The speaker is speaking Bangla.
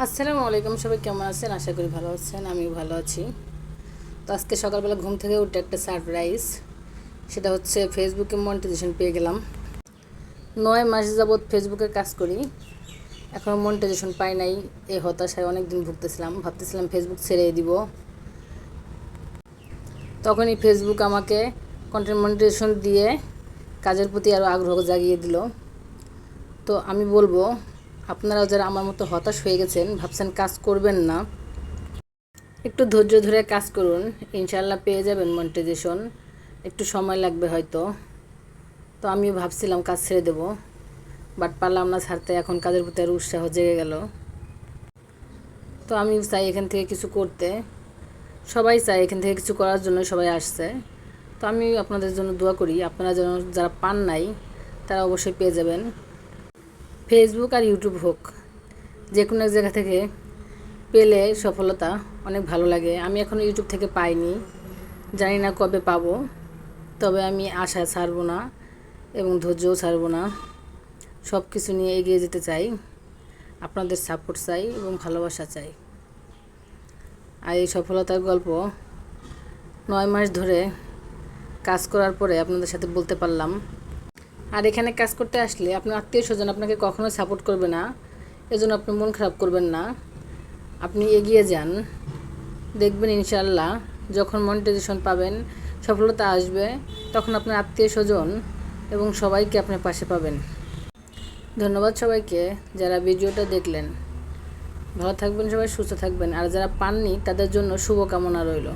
আসসালামু আলাইকুম, সবাই কেমন আছেন? আশা করি ভালো আছেন, আমিও ভালো আছি। তো আজকে সকালবেলা ঘুম থেকে উঠে একটা সারপ্রাইজ, সেটা হচ্ছে ফেসবুকে মনিটাইজেশন পেয়ে গেলাম। নয় মাস যাবৎ ফেসবুকে কাজ করি, এখন মনিটাইজেশন পাই নাই, এই হতাশায় অনেক দিন ভুগতেছিলাম, ভাবতেছিলাম ফেসবুক ছেড়ে দিব। তখনই ফেসবুক আমাকে কন্টেন্ট মনিটাইজেশন দিয়ে কাজের প্রতি আরও আগ্রহ জাগিয়ে দিল। তো আমি বলব আপনারাও যারা আমার মতো হতাশ হয়ে গেছেন, ভাবছেন কাজ করবেন না, একটু ধৈর্য ধরে কাজ করুন। ইনশাল্লাহ পেয়ে যাবেন মনিটাইজেশন একটু সময় লাগবে হয়তো। তো আমিও ভাবছিলাম কাজ ছেড়ে দেবো বাট পারলাম না ছাড়তে। এখন কাজের প্রতি আরও উৎসাহ জেগে গেল। তো আমি চাই এখান থেকে কিছু করতে। সবাই চায় এখান থেকে কিছু করার জন্য সবাই আসছে। তো আমি আপনাদের জন্য দোয়া করি, আপনারা যেন যারা পান নাই, তারা অবশ্যই পেয়ে যাবেন। ফেসবুক আর ইউটিউব হোক যে কোনো এক জায়গা থেকে পেলে সফলতা অনেক ভালো লাগে। আমি এখনও ইউটিউব থেকে পাইনি, জানি না কবে পাবো, তবে আমি আশা ছাড়বো না এবং ধৈর্যও ছাড়বো না। সব কিছু নিয়ে এগিয়ে যেতে চাই, আপনাদের সাপোর্ট চাই এবং ভালোবাসা চাই। আর এই সফলতার গল্প নয় মাস ধরে কাজ করার পরে আপনাদের সাথে বলতে পারলাম আর এখানে কাজ করতে আসলে আপনার আত্মীয় স্বজন আপনাকে কখনো সাপোর্ট করবে না, এজন্য আপনি মন খারাপ করবেন না। আপনি এগিয়ে যান, দেখবেন ইনশাল্লাহ যখন মনিটাইজেশন পাবেন, সফলতা আসবে, তখন আপনার আত্মীয় স্বজন এবং সবাইকে আপনার পাশে পাবেন। ধন্যবাদ সবাইকে যারা ভিডিওটা দেখলেন। ভালো থাকবেন সবাই, সুস্থ থাকবেন। আর যারা পাননি, তাদের জন্য শুভকামনা রইল।